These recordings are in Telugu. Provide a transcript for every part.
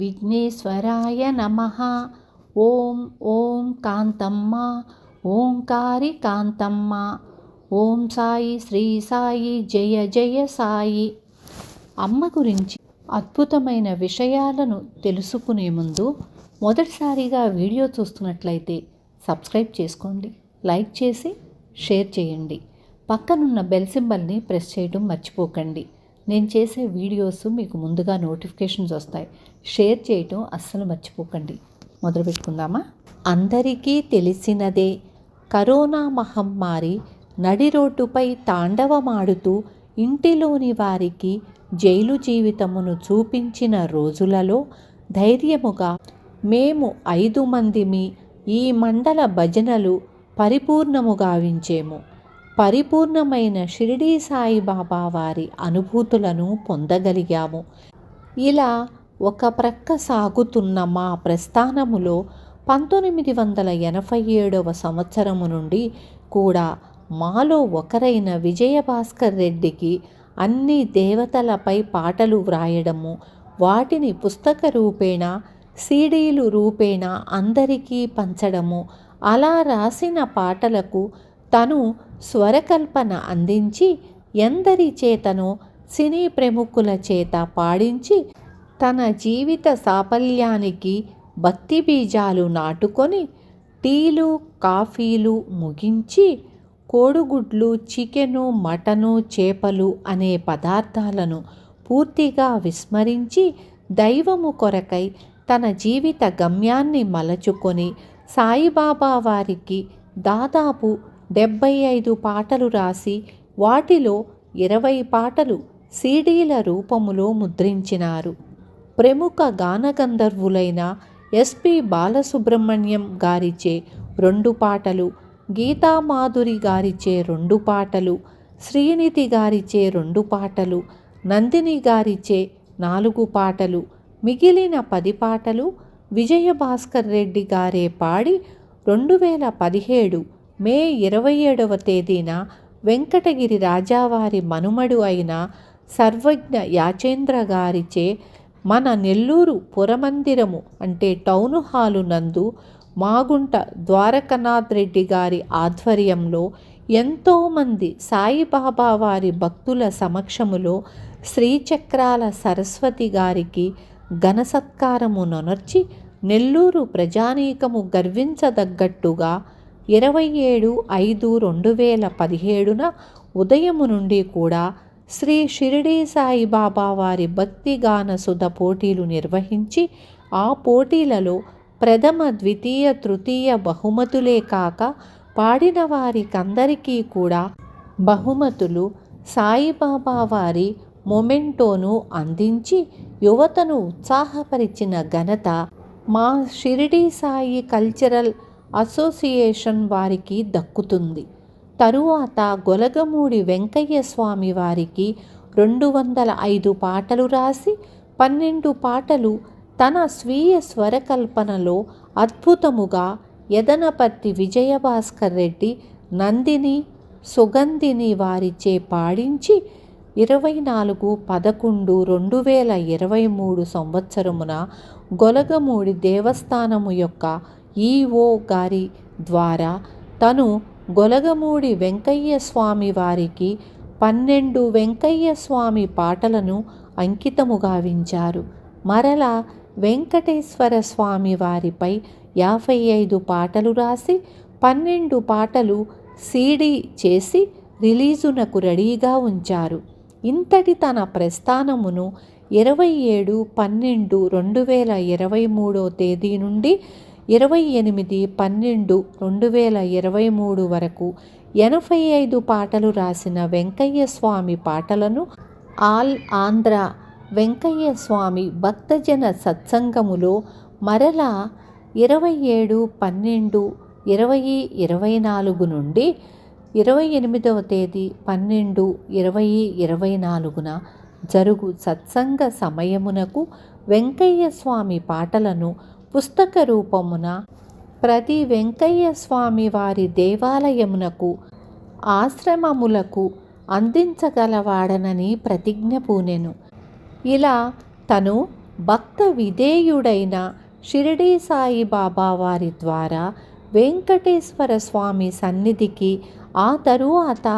విఘ్నేశ్వరాయ నమ ఓం ఓం కాంతమ్మ ఓంకారి కాంతమ్మ ఓం సాయి శ్రీ సాయి జయ జయ సాయి అమ్మ గురించి అద్భుతమైన విషయాలను తెలుసుకునే ముందు మొదటిసారిగా వీడియో చూస్తున్నట్లయితే సబ్స్క్రైబ్ చేసుకోండి లైక్ చేసి షేర్ చేయండి. పక్కనున్న బెల్ సింబల్ని ప్రెస్ చేయడం మర్చిపోకండి. నేను చేసే వీడియోస్ మీకు ముందుగా నోటిఫికేషన్స్ వస్తాయి. షేర్ చేయటం అస్సలు మర్చిపోకండి. మొదలు పెట్టుకుందామా? అందరికీ తెలిసినదే కరోనా మహమ్మారి నడి రోడ్డుపై తాండవమాడుతూ ఇంటిలోని వారికి జైలు జీవితమును చూపించిన రోజులలో ధైర్యముగా మేము ఐదు మందిమి ఈ మండల భజనలు పరిపూర్ణము గావించేము పరిపూర్ణమైన షిరిడీ సాయిబాబా వారి అనుభూతులను పొందగలిగాము. ఇలా ఒక ప్రక్క సాగుతున్న మా ప్రస్థానములో పంతొమ్మిది వందల ఎనభై ఏడవ సంవత్సరము నుండి కూడా మాలో ఒకరైన విజయభాస్కర్ రెడ్డికి అన్ని దేవతలపై పాటలు వ్రాయడము వాటిని పుస్తక రూపేణ సీడీలు రూపేణ అందరికీ పంచడము అలా రాసిన పాటలకు తను స్వరకల్పన అందించి ఎందరి చేతను సినీ ప్రముఖుల చేత పాడించి తన జీవిత సాఫల్యానికి భక్తి బీజాలు నాటుకొని టీలు కాఫీలు ముగించి కోడిగుడ్లు చికెను మటను చేపలు అనే పదార్థాలను పూర్తిగా విస్మరించి దైవము కొరకై తన జీవిత గమ్యాన్ని మలచుకొని సాయిబాబా వారికి దాదాపు డెబ్బై ఐదు పాటలు రాసి వాటిలో ఇరవై పాటలు సీడీల రూపములో ముద్రించినారు. ప్రముఖ గానగంధర్వులైన ఎస్పి బాలసుబ్రహ్మణ్యం గారిచే రెండు పాటలు గీతామాధురి గారిచే రెండు పాటలు శ్రీనిధి గారిచే రెండు పాటలు నందిని గారిచే నాలుగు పాటలు మిగిలిన పది పాటలు విజయభాస్కర్ రెడ్డి గారే పాడి రెండు వేల పదిహేడు మే ఇరవై ఏడవ తేదీన వెంకటగిరి రాజావారి మనుమడు అయిన సర్వజ్ఞ యాచేంద్ర గారిచే మన నెల్లూరు పురమందిరము అంటే టౌన్ హాలు నందు మాగుంట ద్వారకనాథ్ రెడ్డి గారి ఆధ్వర్యంలో ఎంతోమంది సాయిబాబా వారి భక్తుల సమక్షములో శ్రీచక్రాల సరస్వతి గారికి ఘనసత్కారము నొనర్చి నెల్లూరు ప్రజానీకము గర్వించదగ్గట్టుగా ఇరవై ఏడు ఐదు రెండు వేల పదిహేడున ఉదయము నుండి కూడా శ్రీ షిరిడీ సాయిబాబా వారి భక్తి సుధ పోటీలు నిర్వహించి ఆ పోటీలలో ప్రథమ ద్వితీయ తృతీయ బహుమతులే కాక పాడిన వారికందరికీ కూడా బహుమతులు సాయిబాబా వారి మొమెంటోను అందించి యువతను ఉత్సాహపరిచిన ఘనత మా షిరిడీ సాయి కల్చరల్ అసోసియేషన్ వారికి దక్కుతుంది. తరువాత గొలగమూడి వెంకయ్య స్వామి వారికి రెండు వందల ఐదు పాటలు రాసి పన్నెండు పాటలు తన స్వీయ స్వరకల్పనలో అద్భుతముగా యదనపర్తి విజయభాస్కర్ రెడ్డి నందిని సుగంధిని వారిచే పాడించి ఇరవై నాలుగు పదకొండు రెండు వేల ఇరవై మూడు సంవత్సరమున గొలగమూడి దేవస్థానము యొక్క ఈఓ గారి ద్వారా తను గొలగమూడి వెంకయ్య స్వామి వారికి పన్నెండు వెంకయ్య స్వామి పాటలను అంకితము గావించారు. మరలా వెంకటేశ్వర స్వామి వారిపై యాభై ఐదు పాటలు రాసి పన్నెండు పాటలు సీడీ చేసి రిలీజునకు రెడీగా ఉంచారు. ఇంతటి తన ప్రస్థానమును ఇరవై ఏడు పన్నెండు రెండు వేల ఇరవై మూడో తేదీ నుండి ఇరవై ఎనిమిది పన్నెండు రెండు వేల ఇరవై మూడు వరకు ఎనభై ఐదు పాటలు రాసిన వెంకయ్య స్వామి పాటలను ఆల్ ఆంధ్ర వెంకయ్య స్వామి భక్తజన సత్సంగములో మరలా ఇరవై ఏడు పన్నెండు ఇరవై ఇరవై నాలుగు నుండి ఇరవై ఎనిమిదవ తేదీ పన్నెండు ఇరవై ఇరవై నాలుగున జరుగు సత్సంగ సమయమునకు వెంకయ్య స్వామి పాటలను పుస్తక రూపమున ప్రతి వెంకయ్య స్వామి వారి దేవాలయమునకు ఆశ్రమములకు అందించగలవాడనని ప్రతిజ్ఞ పూనెను. ఇలా తను భక్త విధేయుడైన షిరిడీ సాయిబాబా వారి ద్వారా వెంకటేశ్వర స్వామి సన్నిధికి ఆ తరువాత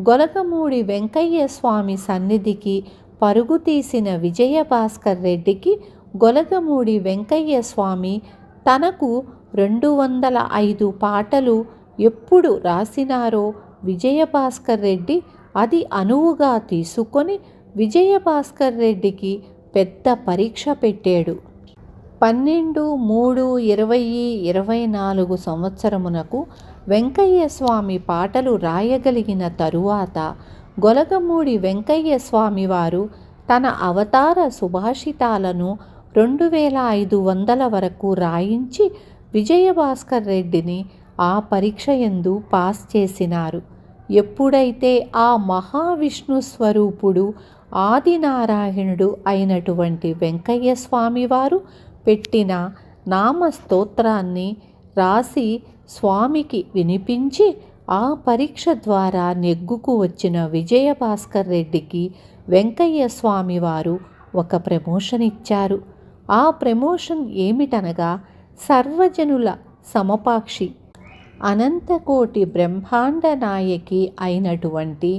గొలగమూడి వెంకయ్య స్వామి సన్నిధికి పరుగు తీసిన విజయభాస్కర్ రెడ్డికి గొలగమూడి వెంకయ్య స్వామి తనకు రెండు వందల ఐదు పాటలు ఎప్పుడు రాసినారో విజయభాస్కర్ రెడ్డి అది అనువుగా తీసుకొని విజయభాస్కర్ రెడ్డికి పెద్ద పరీక్ష పెట్టాడు. పన్నెండు మూడు ఇరవై ఇరవై నాలుగు సంవత్సరమునకు వెంకయ్య స్వామి పాటలు రాయగలిగిన తరువాత గొలగమూడి వెంకయ్య స్వామి వారు తన అవతార సుభాషితాలను రెండు వేల ఐదు వందల వరకు రాయించి విజయభాస్కర్ రెడ్డిని ఆ పరీక్ష ఎందు పాస్ చేసినారు. ఎప్పుడైతే ఆ మహావిష్ణు స్వరూపుడు ఆదినారాయణుడు అయినటువంటి వెంకయ్య స్వామివారు పెట్టిన నామస్తోత్రాన్ని రాసి స్వామికి వినిపించి ఆ పరీక్ష ద్వారా నెగ్గుకు వచ్చిన విజయభాస్కర్ రెడ్డికి వెంకయ్య స్వామివారు ఒక ప్రమోషన్ ఇచ్చారు. ఆ ప్రమోషన్ ఏమిటనగా సర్వజనుల సమపాక్షి. అనంతకోటి బ్రహ్మాండ నాయకి అయినటువంటి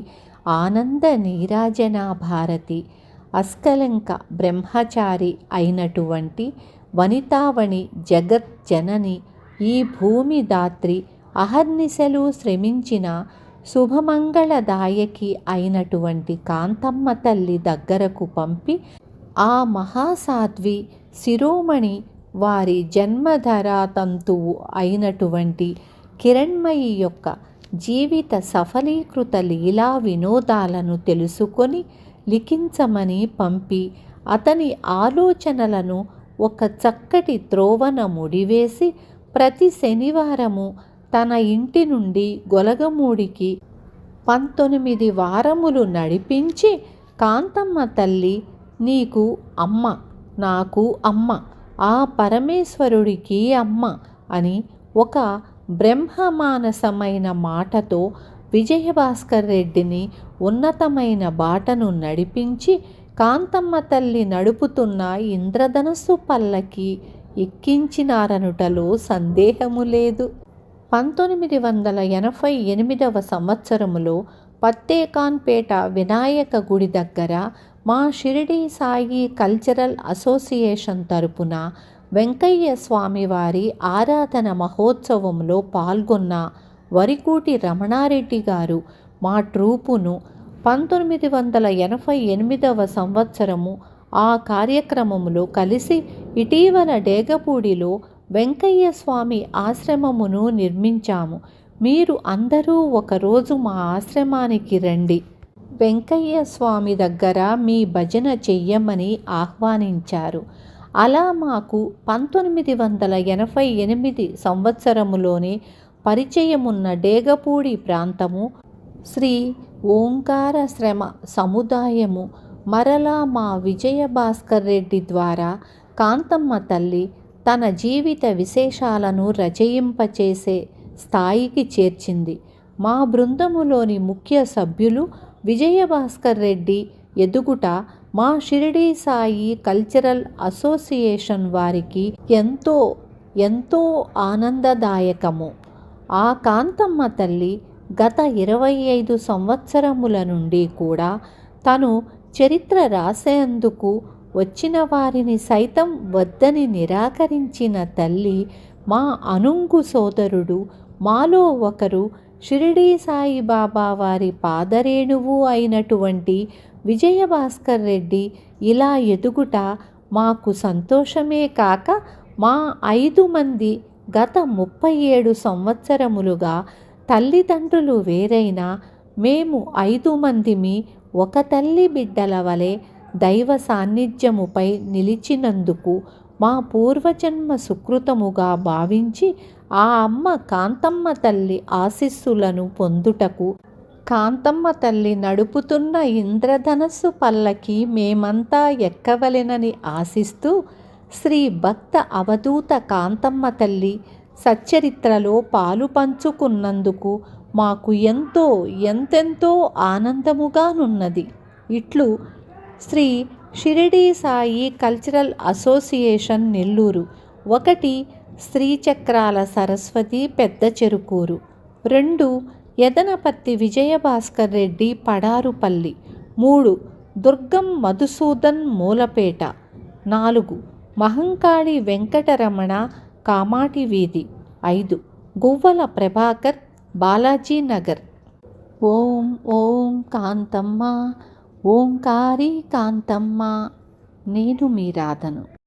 ఆనంద నీరాజన భారతి అస్కలంక బ్రహ్మచారి అయినటువంటి వనితావణి జగత్ జనని ఈ భూమి దాత్రి అహర్నిశలు శ్రమించిన శుభమంగళదాయకి అయినటువంటి కాంతమ్మ తల్లి దగ్గరకు పంపి ఆ మహాసాధ్వి శిరోమణి వారి జన్మధరాతంతువు అయినటువంటి కిరణ్మయి యొక్క జీవిత సఫలీకృత లీలా వినోదాలను తెలుసుకొని లిఖించమని పంపి అతని ఆలోచనలను ఒక చక్కటి త్రోవన ముడివేసి ప్రతి శనివారము తన ఇంటి నుండి గొలగమూడికి పంతొమ్మిది వారములు నడిపించి కాంతమ్మ తల్లి నీకు అమ్మ నాకు అమ్మ ఆ పరమేశ్వరుడికి అమ్మ అని ఒక బ్రహ్మమానసమైన మాటతో విజయభాస్కర్ రెడ్డిని ఉన్నతమైన బాటను నడిపించి కాంతమ్మ తల్లి నడుపుతున్న ఇంద్రధనస్సు పల్లకి ఎక్కించినారనుటలో సందేహము లేదు. పంతొమ్మిది వందల ఎనభై ఎనిమిదవ సంవత్సరములో పత్తేకాన్పేట వినాయక గుడి దగ్గర మా షిరిడి సాయి కల్చరల్ అసోసియేషన్ తరపున వెంకయ్య స్వామివారి ఆరాధన మహోత్సవంలో పాల్గొన్న వరికూటి రమణారెడ్డి గారు మా ట్రూపును పంతొమ్మిది వందల ఎనభై ఎనిమిదవ సంవత్సరము ఆ కార్యక్రమములో కలిసి ఇటీవల డేగపూడిలో వెంకయ్య స్వామి ఆశ్రమమును నిర్మించాము. మీరు అందరూ ఒకరోజు మా ఆశ్రమానికి రండి. వెంకయ్య స్వామి దగ్గర మీ భజన చెయ్యమని ఆహ్వానించారు. అలా మాకు పంతొమ్మిది వందల ఎనభై ఎనిమిది సంవత్సరములోనే పరిచయమున్న డేగపూడి ప్రాంతము శ్రీ ఓంకార శ్రమ సముదాయము మరలా మా విజయభాస్కర్ రెడ్డి ద్వారా కాంతమ్మ తల్లి తన జీవిత విశేషాలను రచయింపచేసే స్థాయికి చేర్చింది. మా బృందములోని ముఖ్య సభ్యులు విజయభాస్కర్ రెడ్డి ఎదుగుట మా షిరిడీ సాయి కల్చరల్ అసోసియేషన్ వారికి ఎంతో ఎంతో ఆనందదాయకము. ఆ కాంతమ్మ తల్లి గత ఇరవై ఐదు సంవత్సరముల నుండి కూడా తను చరిత్ర రాసేందుకు వచ్చిన వారిని సైతం వద్దని నిరాకరించిన తల్లి మా అనుంగు సోదరుడు మాలో ఒకరు షిరిడీ సాయిబాబా వారి పాదరేణువు అయినటువంటి విజయభాస్కర్ రెడ్డి ఇలా ఎదుగుట మాకు సంతోషమే కాక మా ఐదు మంది గత ముప్పై ఏడు సంవత్సరములుగా తల్లిదండ్రులు వేరైనా మేము ఐదు మందిమి ఒక తల్లి బిడ్డల వలె దైవ సాన్నిధ్యముపై నిలిచినందుకు మా పూర్వజన్మ సుకృతముగా భావించి ఆ అమ్మ కాంతమ్మ తల్లి ఆశీస్సులను పొందుటకు కాంతమ్మ తల్లి నడుపుతున్న ఇంద్రధనస్సు పల్లకి మేమంతా ఎక్కవలెనని ఆశిస్తూ శ్రీ భక్త అవధూత కాంతమ్మ తల్లి సచ్చరిత్రలో పాలు పంచుకున్నందుకు మాకు ఎంతో ఎంతెంతో ఆనందముగానున్నది. ఇట్లు శ్రీ షిరిడీ సాయి కల్చరల్ అసోసియేషన్ నెల్లూరు. ఒకటి శ్రీచక్రాల సరస్వతి పెద్ద చెరుకూరు. రెండు యదనపత్తి విజయభాస్కర్ రెడ్డి పడారుపల్లి. మూడు దుర్గం మధుసూదన్ మూలపేట. నాలుగు మహంకాళి వెంకటరమణ కామాటి వీధి. ఐదు గువ్వల ప్రభాకర్ బాలాజీ నగర్. ఓం ఓం కాంతమ్మ. ఓంకారీ కాంతమ్మ నేను మీ రాధను.